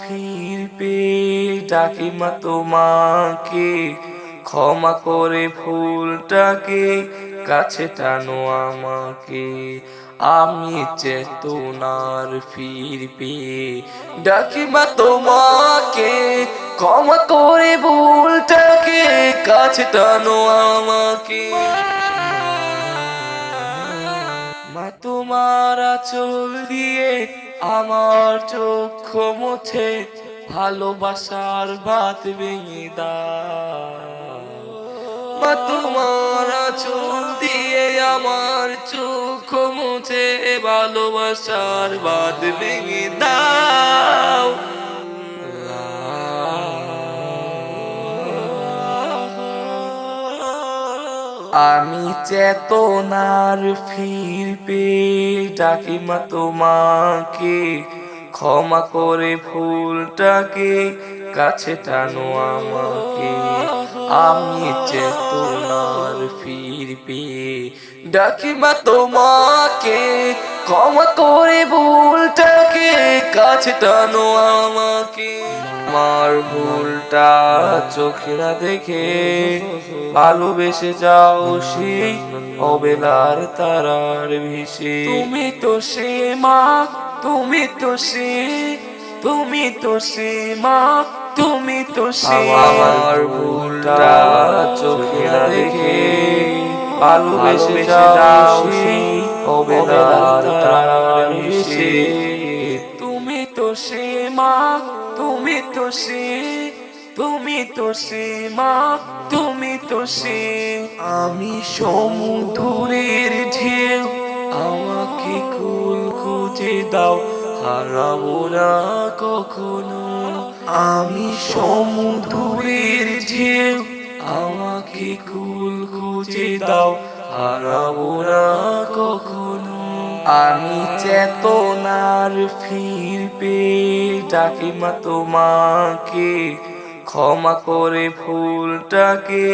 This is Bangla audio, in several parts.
ফিরবে ডাকি মা তোমাকে ক্ষমা করে ফুলটাকে কাছে টানো আমাকে আমি চেতনার ফিরবে ডাকি মা তোমাকে ক্ষমা করে ভুলটাকে কাছে টানো আমাকে মা তোমার চল দিয়ে আমার চোখ মুছে ভালোবাসার ভাত ভেঙে দাও মা, তোমার চোখ দিয়ে আমার চোখ মুছে ভালোবাসার ভাত ভেঙে দাও আমি চেতনার ফিরবে, ডাকি মা তোমাকে, ক্ষমা করে ফুলটাকে, কাছে টানো আমাকে। আমি চেতনার ফিরবে, ডাকি মা তোমাকে, ক্ষমা করে ভুলটাকে কাছে টানো আমাকে। আমার ভুলটা চোখে না দেখে ভালোবেসে যাও সেই অবেলার তারার ভেসে। তুমি তো সে মা তুমি তো সে তুমি তো সে মা তুমি তো সে। আমার ভুলটা চোখে না দেখে ভালোবেসে যাও সেই অবেলার তারার ভেসে। তুমি তো সে মা তো সে, তুমি তো সে মা, তুমি তো সে। আমি সমুদ্রের ঢেউ, আমাকে কুল খুঁজে দাও, হারাবো না কখনো। আমি সমুদ্রের ঢেউ, আমাকে কুল খুঁজে দাও, হারাবো না কখনো। আমি চেতনার ফিরবে ডাকি মা তোমাকে, ক্ষমা করে ফুলটাকে,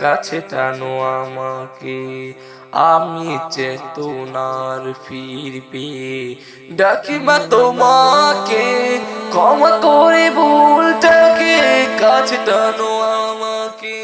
কাছে টানো আমাকে। আমি চেতনার ফিরবে ডাকি মা তোমাকে, ক্ষমা করে ভুলটাকে কাছে টানো আমাকে।